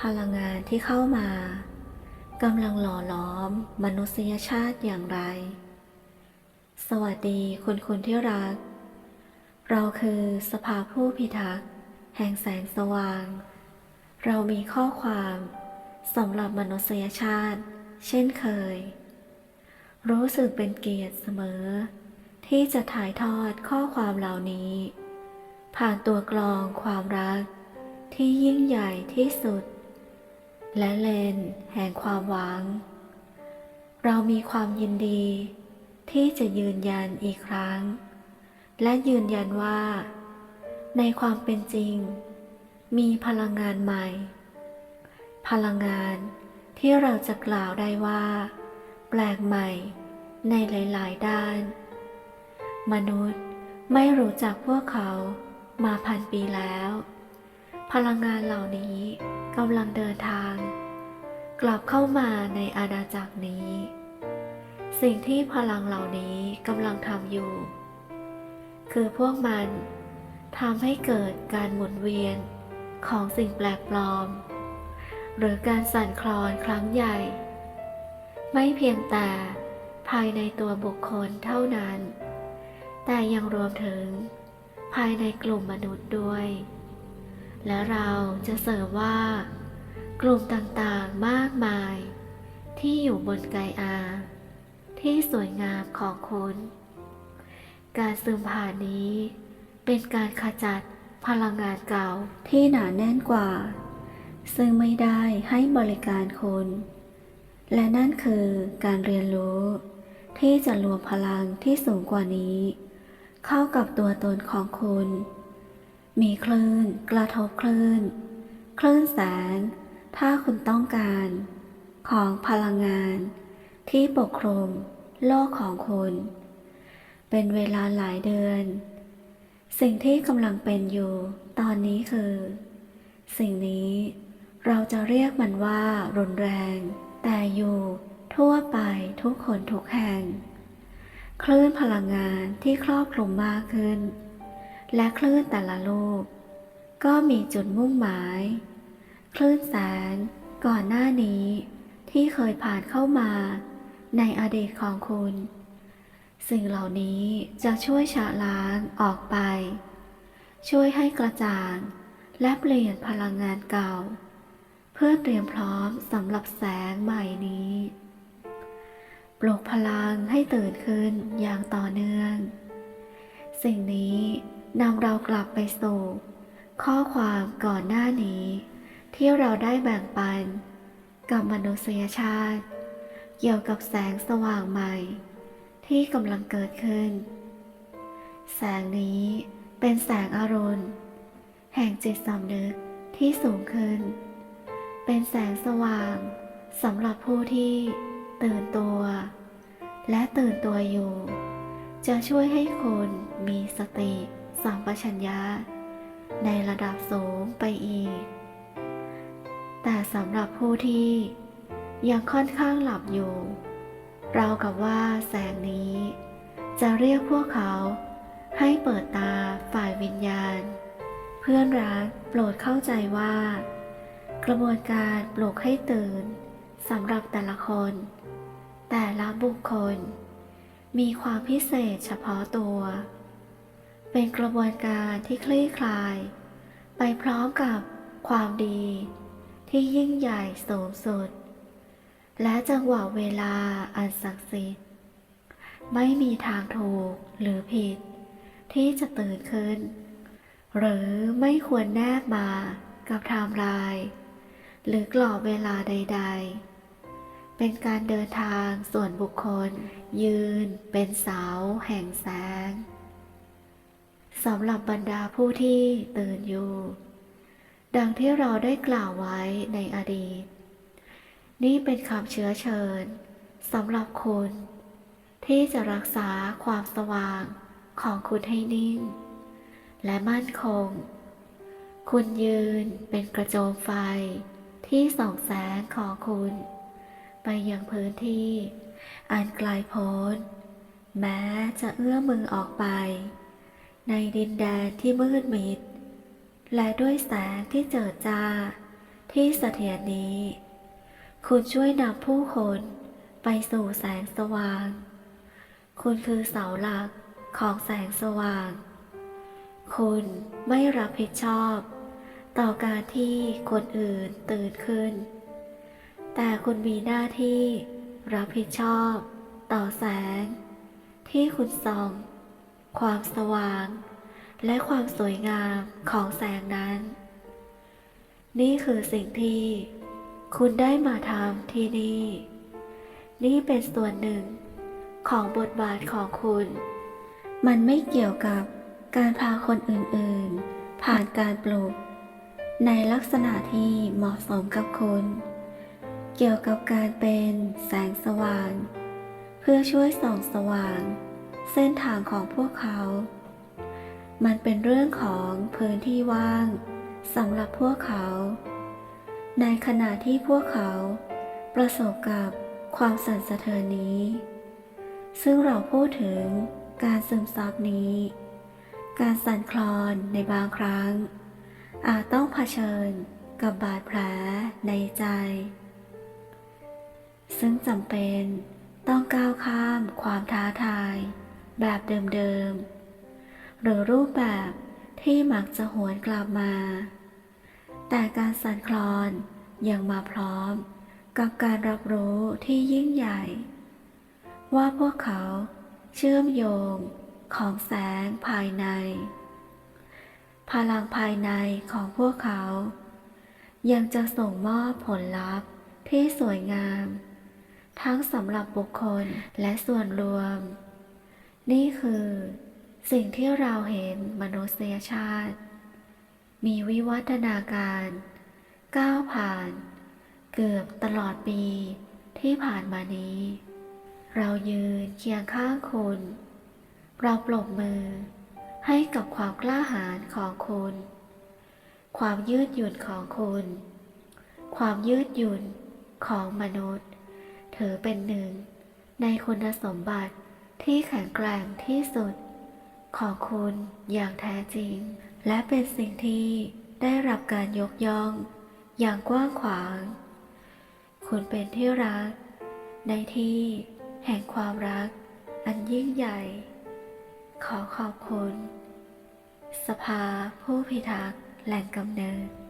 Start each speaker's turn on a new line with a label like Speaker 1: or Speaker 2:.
Speaker 1: พลังงานที่เข้ามากำลังหล่อล้อมมนุษยชาติอย่างไร สวัสดีคุณคุณที่รัก เราคือสภาผู้พิทักษ์แห่งแสงสว่าง เรามีข้อความสำหรับมนุษยชาติ เช่นเคย รู้สึกเป็นเกียรติเสมอ ที่จะถ่ายทอดข้อความเหล่านี้ ผ่านตัวกลองความรักที่ยิ่งใหญ่ที่สุด และเลนแห่งความหวัง เรามีความยินดี ที่จะยืนยันอีกครั้ง และยืนยันว่า ในความเป็นจริง มีพลังงานใหม่ พลังงานที่เราจะกล่าวได้ว่า แปลกใหม่ในหลาย ๆ ด้าน มนุษย์ไม่รู้จักพวกเขามาพันปีแล้ว พลังงานเหล่านี้กำลังเดินทาง กลับเข้ามาในอาณาจักรนี้ สิ่งที่พลังเหล่านี้กำลังทำอยู่ คือพวกมันทำให้เกิดการหมุนเวียนของสิ่งแปลกปลอม หรือการสั่นคลอนครั้งใหญ่ ไม่เพียงแต่ภายในตัวบุคคลเท่านั้น แต่ยังรวมถึงภายในกลุ่มมนุษย์ด้วย และเราจะเสริมว่า กลุ่มต่างๆมากมาย ที่อยู่บนไกอา ที่สวยงามของคุณ การซึมผ่านนี้ เป็นการขจัดพลังงานเก่าที่หนาแน่นกว่า ซึ่งไม่ได้ให้บริการคุณ และนั่นคือการเรียนรู้ ที่จะรวมพลังที่สูงกว่านี้ เข้ากับตัวตนของคุณ มีคลื่น กระทบคลื่น คลื่นแสง ถ้าคุณต้องการ ของพลังงาน ที่ปกคลุมโลกของคุณ เป็นเวลาหลายเดือน สิ่งที่กำลังเป็นอยู่ตอนนี้คือ สิ่งนี้เราจะเรียกมันว่ารุนแรง แต่อยู่ทั่วไปทุกคนทุกแห่ง คลื่นพลังงานที่ครอบคลุมมากขึ้น และคลื่นแต่ละลูก ก็มีจุดมุ่งหมาย คลื่นแสงก่อนหน้านี้ที่เคยผ่านเข้ามาในอดีตของคุณ สิ่งเหล่านี้จะช่วยชะล้างออกไป ช่วยให้กระจ่าง และเปลี่ยนพลังงานเก่า เพื่อเตรียมพร้อมสำหรับแสงใหม่นี้ ปลุกพลังให้ตื่นขึ้นอย่างต่อเนื่อง สิ่งนี้ นำเรากลับไปสู่ ข้อความก่อนหน้านี้ ที่เราได้แบ่งปัน กับมนุษยชาติ เกี่ยวกับแสงสว่างใหม่ ที่กำลังเกิดขึ้น แสงนี้เป็นแสงอรุณ แห่งจิตสำนึกที่สูงขึ้น เป็นแสงสว่างสำหรับผู้ที่ตื่นตัว และตื่นตัวอยู่ จะช่วยให้คุณมีสติ สัมปชัญญะ ในระดับสูงไปอีก แต่สำหรับผู้ที่ยังค่อนข้างหลับอยู่ เรากับว่าแสงนี้ จะเรียกพวกเขาให้เปิดตาฝ่ายวิญญาณ เพื่อนรักโปรดเข้าใจว่า กระบวนการปลุกให้ตื่นสำหรับแต่ละคน แต่ละบุคคล มีความพิเศษเฉพาะตัว เป็นกระบวนการที่คลี่คลาย ไปพร้อมกับความดี ที่ยิ่งใหญ่สูงสุด และจังหวะเวลาอันศักดิ์สิทธิ์ไม่มีทางถูกหรือผิด ที่จะตื่นขึ้น หรือไม่ควรแนบมากับไทม์ไลน์หรือกรอบเวลาใด ๆ เป็นการเดินทางส่วนบุคคล ยืนเป็นเสาแห่งแสง สำหรับบรรดาผู้ที่ตื่นอยู่ ดังที่เราได้กล่าวไว้ในอดีต นี่เป็นคำเชื้อเชิญสำหรับคุณ ที่จะรักษาความสว่างของคุณให้นิ่ง และมั่นคง คุณยืนเป็นกระโจมไฟที่ส่องแสงของคุณ ไปยังพื้นที่ อันไกลโพ้น แม้จะเอื้อมมือออกไป ในดินแดนที่มืดมิด และด้วยแสงที่เจิดจ้า ที่เสถียรนี้ คุณช่วยนำผู้คนไปสู่แสงสว่าง คุณคือเสาหลักของแสงสว่าง คุณไม่รับผิดชอบ ต่อการที่คนอื่นตื่นขึ้น แต่คุณมีหน้าที่รับผิดชอบ ต่อแสง ที่คุณส่อง ความสว่าง และความสวยงามของแสงนั้น นี่คือสิ่งที่คุณได้มาทำที่นี่ นี่เป็นส่วนหนึ่งของบทบาทของคุณ มันไม่เกี่ยวกับการพาคนอื่นๆ ผ่านการปลูก ในลักษณะที่เหมาะสมกับคุณ เกี่ยวกับการเป็นแสงสว่าง เพื่อช่วยส่องสว่าง เส้นทางของพวกเขา มันเป็นเรื่องของพื้นที่ว่างสำหรับพวกเขา ในขณะที่พวกเขา ประสบกับความสั่นสะเทือนนี้ ซึ่งเราพูดถึงการซึมซับนี้ การสั่นคลอนในบางครั้ง อาจต้องเผชิญกับบาดแผลในใจ ซึ่งจำเป็นต้องก้าวข้ามความท้าทาย แบบเดิมๆ หรือรูปแบบที่มักจะหวนกลับมา แต่การสั่นคลอนยังมาพร้อมกับการรับรู้ที่ยิ่งใหญ่ ว่าพวกเขาเชื่อมโยงของแสงภายใน พลังภายในของพวกเขา ยังจะส่งมอบผลลัพธ์ที่สวยงาม ทั้งสำหรับบุคคลและส่วนรวม นี่คือ สิ่งที่เราเห็นมนุษยชาติ มีวิวัฒนาการ ก้าวผ่าน เกือบตลอดปีที่ผ่านมานี้ เรายืนเคียงข้างคุณ เราปรบมือให้กับความกล้าหาญของคุณ ความยืดหยุ่นของคุณ ความยืดหยุ่นของมนุษย์ ถือเป็นหนึ่งในคุณสมบัติ ที่แข็งแกร่งที่สุด ของคุณอย่างแท้จริง และเป็นสิ่งที่ได้รับการยกย่อง อย่างกว้างขวาง คุณเป็นที่รัก ในที่แห่งความรัก อันยิ่งใหญ่ ขอขอบคุณ สภาผู้พิทักษ์แหล่งกำเนิด